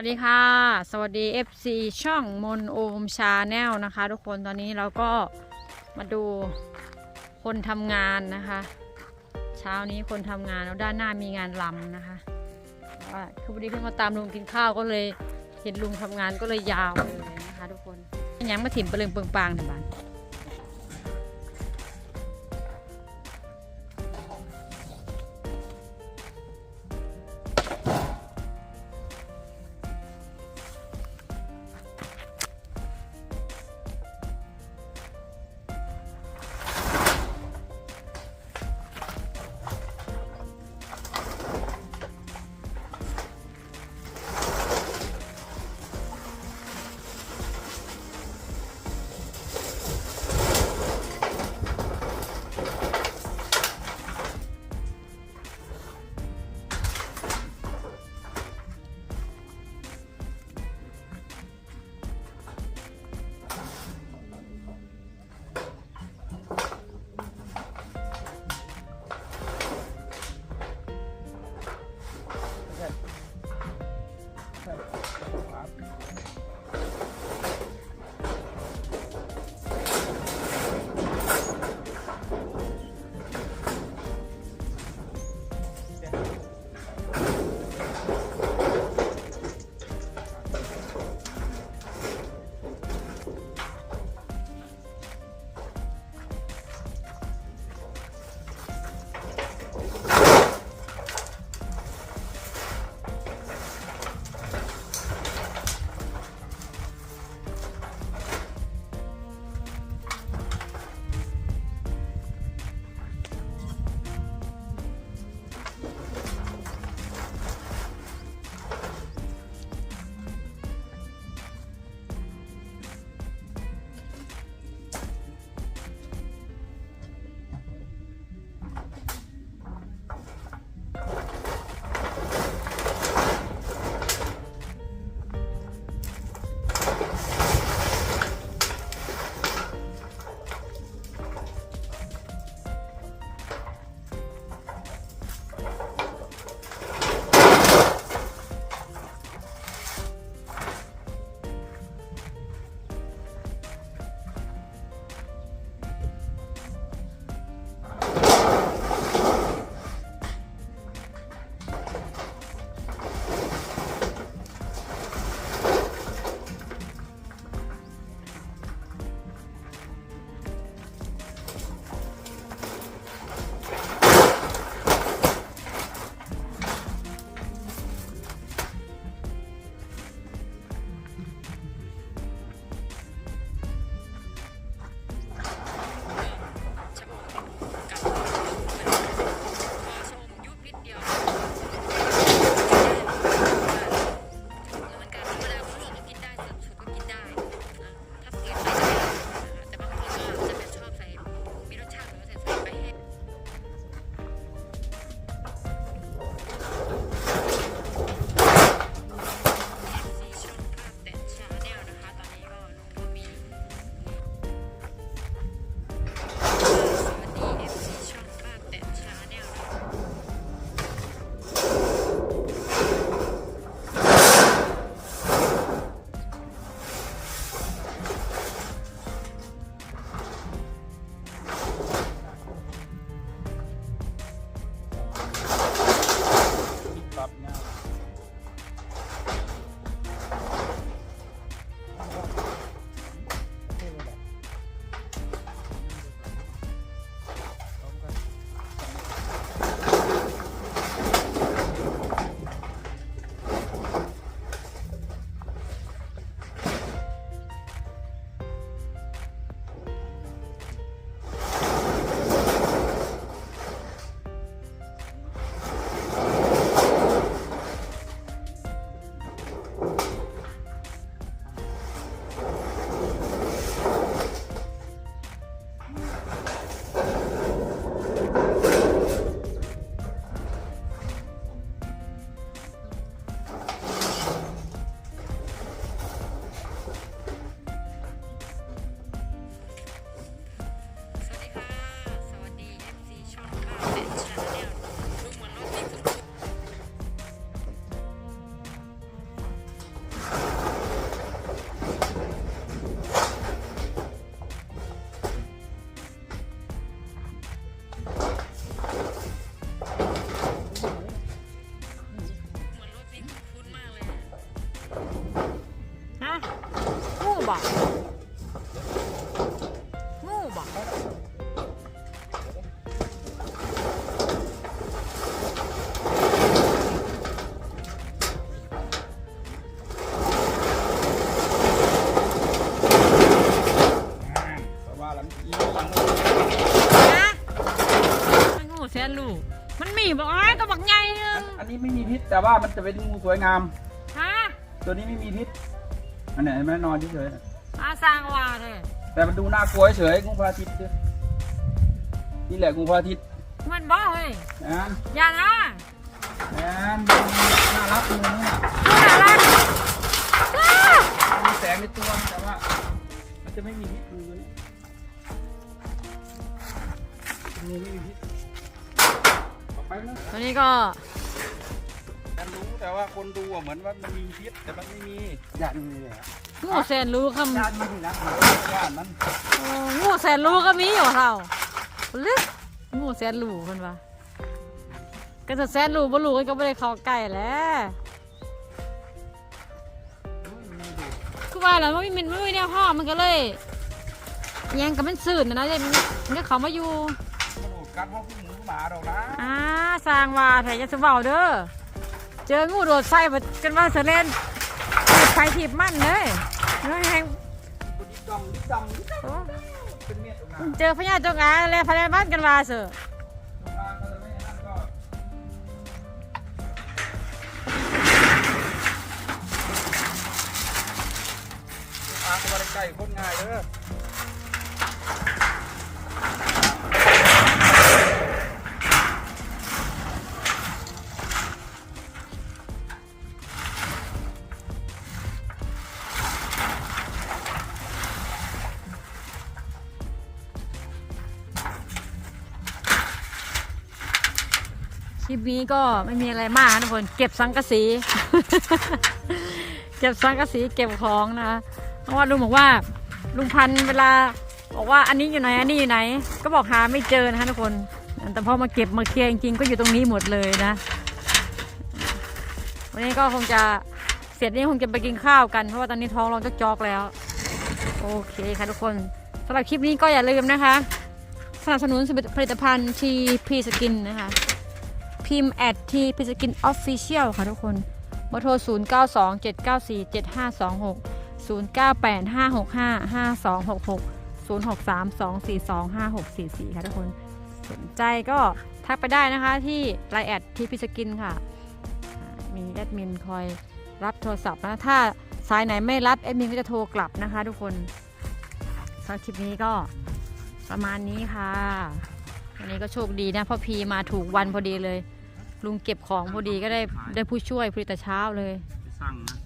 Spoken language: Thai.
สวัสดีค่ะ สวัสดี FC ช่องมนโอมชาแนลนะคะ ทุกคนตอนนี้เราก็มาดูคนทำงานนะคะ เช้านี้คนทำงานแล้วด้านหน้ามีงานลำนะคะว่าคือวันนี้ขึ้นมาตามลุงกินข้าวก็เลยเห็นลุงทำงานก็เลยยาวเลยนะคะ ทุกคนยังมาถิ่มเปลืองเปิงปางในบ้าน นะมันงูแสนลูกมันมีบอกอ้ายก็บอกไงนึงอันนี้ไม่มีพิษแต่ว่ามันจะเป็นงูสวยงาม ฮะตัวนี้ไม่มีพิษอันไหนเห็นไหมนอนเฉยๆน่ะอาสร้างว่าเลยแต่มันดูน่ากลัวเฉยๆงูพระอาทิตย์เนี่ยนี่แหละงูพระอาทิตย์มันบ้าเฮ้ยแอนอย่านะแอนน่ารักงูนี่น่ะดูน่ารักอ้ามีแสงในตัวแต่ว่า มันจะไม่มีพิษงูตัวนี้ งูไม่มีพิษต่อไปนะตัวนี้ก็แต่รู้แต่ว่าคนดูอะเหมือนว่ามันมีพิษแต่มันไม่มียันเนี่ยงูแสนรู้คำยันมันนะยันมันโอ้งูแสนรู้ก็มีอยู่เราลึกงูแสนรู้มันวะก็จะแสนรู้บ่รู้ก็ไม่ได้เข้าใกล้แหล้วคือว่าแล้วมันไม่มันไม่มีแนวพ่อมันก็เลยแยังกับมันสื่นนะนะเดี๋ยวมันมันก็เขามาอยู่มันโดด กัดห้องหมูหมาดอกนะอ่าสร้างว่าแถจะสเบาเด้อเจองูโดดใส่บัดกันว่าเสอเล่นถีบไปถีบมันเลยเนื้อแห้งคนดิบดำดิบดำดิบดโอ้ำเป็นเม็ดออกมาเจอพญาจงอางอะไรพญาบ้านกันว่าเสอะตรงกลางก็จะไม่นั่นก็อาตัวใกล้คนง่ายเด้อ ลิปนี้ก็ไม่มีอะไรมากนะทุกคนเก็บสังกะสี เก็บสังกะสีเก็บของนะคะเพราะว่าลุงบอกว่าลุงพันเวลาบอกว่าอันนี้อยู่ไหนอันนี้อยู่ไหน ก็บอกหาไม่เจอนะคะทุกคน แต่พอมาเก็บมาเคลียร์จริงๆก็อยู่ตรงนี้หมดเลยนะ วันนี้ก็คงจะเสร็จนี้คงจะไปกินข้าวกันเพราะว่าตอนนี้ท้องเราจะจอกแล้ว โอเคค่ะทุกคนสำหรับคลิปนี้ก็อย่าลืมนะคะ สนับสนุนผลิตภัณฑ์ทีพีสกินนะคะ พิมพ์แอดทีพีสกินออฟฟิเชียลค่ะทุกคนเบอร์โทร 0 9 2 7 9 4 7 5 2 6 0 9 8 5 6 5 5 2 6 6 0 6 3 2 4 2 5 6 4 4 ค่ะทุกคนสนใจก็ทักไปได้นะคะที่ไลน์แอดทีพีสกินค่ะ มีแอดมินคอยรับโทรศัพท์นะ ถ้าสายไหนไม่รับแอดมินก็จะโทรกลับนะคะทุกคนสำหรับคลิปนี้ก็ประมาณนี้ค่ะ วันนี้ก็โชคดีนะเพ่อพีมาถูกวันพอดีเลย ลุงเก็บของพอดีก็ได้ได้ผู้ช่วยพอดีแต่เช้าเลย ไปสั่งนะ